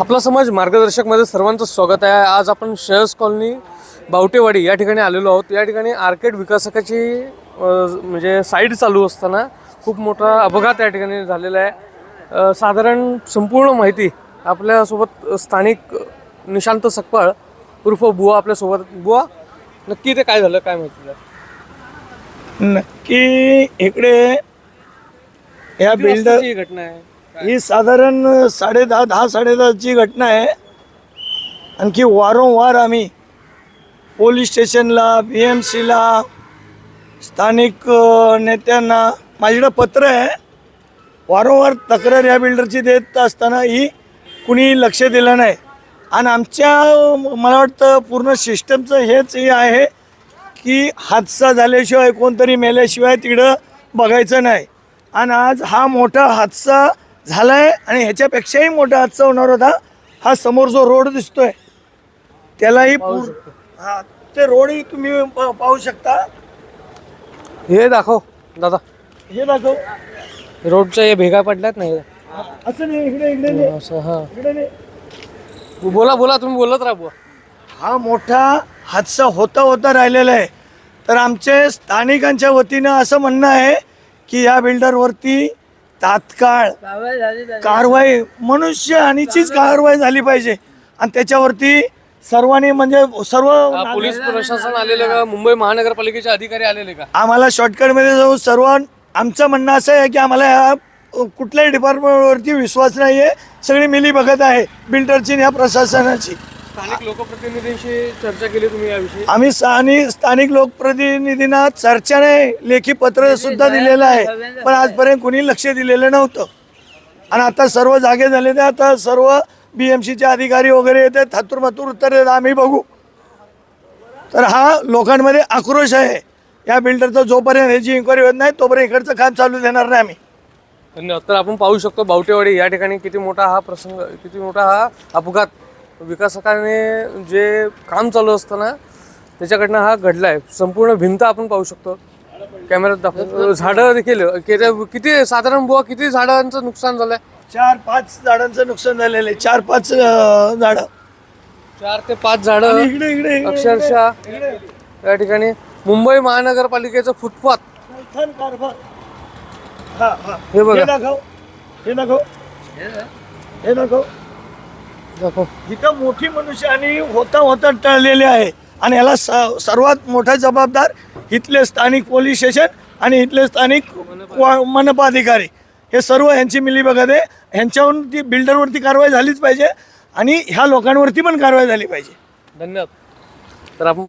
आपला समाज मार्गदर्शकमध्ये सर्वांचं स्वागत आहे. आज आपण श्रेयस कॉलनी बावटेवाडी या ठिकाणी आलेलो आहोत. या ठिकाणी आर्केड विकासकाची म्हणजे साईड चालू असताना खूप मोठा अपघात या ठिकाणी झालेला आहे. साधारण संपूर्ण माहिती आपल्यासोबत स्थानिक निशांत सकपाळ उर्फ बुवा आपल्यासोबत. बुवा नक्की ते काय झालं काय माहिती? नक्की इकडे या बिल्डर घटना आहे? ही साधारण साडे दहा दहा साडेदहाची घटना आहे. आणखी वारंवार आम्ही पोलीस स्टेशनला बी एम सीला स्थानिक नेत्यांना माझ्याकडं पत्र आहे. वारंवार तक्रार या बिल्डरची देत असताना ही कुणी लक्ष दिलं नाही. आणि आमच्या मला वाटतं पूर्ण सिस्टमचं हेच हे आहे की हादसा झाल्याशिवाय कोणतरी मेल्याशिवाय तिकडं बघायचं नाही. आणि आज हा मोठा हादसा झाला आहे आणि ह्याच्यापेक्षाही मोठा हादसा होणार होता. हा समोर जो रोड दिसतोय त्यालाही पूर हा ते रोडही तुम्ही प- पाहू शकता. हे दाखव दादा. हे दाखव. रोडच्या या भेगा पडल्यात नाही असं नाही इकडे इकडे नाही, असं हां. इकडे नाही. बोला बोला तुम्ही बोलत राहा बुवा. हा मोठा हादसा होता होता राहिलेला आहे. तर आमचे स्थानिकांच्या वतीनं असं म्हणणं आहे की या बिल्डरवरती तात्काळ कारवाई मनुष्य हानीचीच कारवाई झाली पाहिजे. आणि त्याच्यावरती सर्वांनी म्हणजे सर्व पोलीस प्रशासन आलेले का? मुंबई महानगरपालिकेचे अधिकारी आलेले का? आम्हाला शॉर्टकटमध्ये जाऊ सर्व आमचं म्हणणं असं आहे की आम्हाला ह्या कुठल्याही डिपार्टमेंटवरती विश्वास नाही आहे सगळी मिली बघत आहे बिल्डरची आणि ह्या प्रशासनाची. स्थानिक लोकप्रतिनिधींशी चर्चा केली तुम्ही याविषयी? आम्ही स्थानिक स्थानिक लोकप्रतिनिधींना चर्चा नाही लेखी पत्र सुद्धा दिलेलं आहे. पण आजपर्यंत कोणी लक्ष दिलेलं नव्हतं. आणि आता सर्व जागे झाले ते आता सर्व बी एम सीचे अधिकारी वगैरे येते थातूर मातूर उत्तर देतात आम्ही बघू. तर हा लोकांमध्ये आक्रोश आहे. या बिल्डरचा जोपर्यंत ह्याची इन्क्वायरी होत नाही तोपर्यंत इकडचं काम चालू देणार नाही आम्ही. धन्यवाद. तर आपण पाहू शकतो बावटेवाडी या ठिकाणी किती मोठा हा प्रसंग किती मोठा हा अपघात विकासकाने जे काम चालू असताना त्याच्याकडनं हा घडला आहे संपूर्ण भिंत आपण पाहू शकतो. कॅमेऱ्यात दाखव झाडं देखील किती- साधारण बुवा किती झाडांचं नुकसान झालंय? चार पाच झाडांचं नुकसान झालेलं आहे. चार पाच झाडं. चार ते पाच झाडं इकडे इकडे अक्षरशः या ठिकाणी मुंबई महानगरपालिकेचं फुटपाथ. हा, बघा. हे दाखव. हे दाखव. इथं मोठी मनुष्यानी होता होता टळलेले आहे. आणि याला स- सर्वात मोठा जबाबदार इथले स्थानिक पोलीस स्टेशन आणि इथले स्थानिक वा- मनपा अधिकारी. हे सर्व यांची मिली बघत आहे. ह्यांच्यावरून ती बिल्डरवरती कारवाई झालीच पाहिजे आणि ह्या लोकांवरती पण कारवाई झाली पाहिजे. धन्यवाद. तर आपण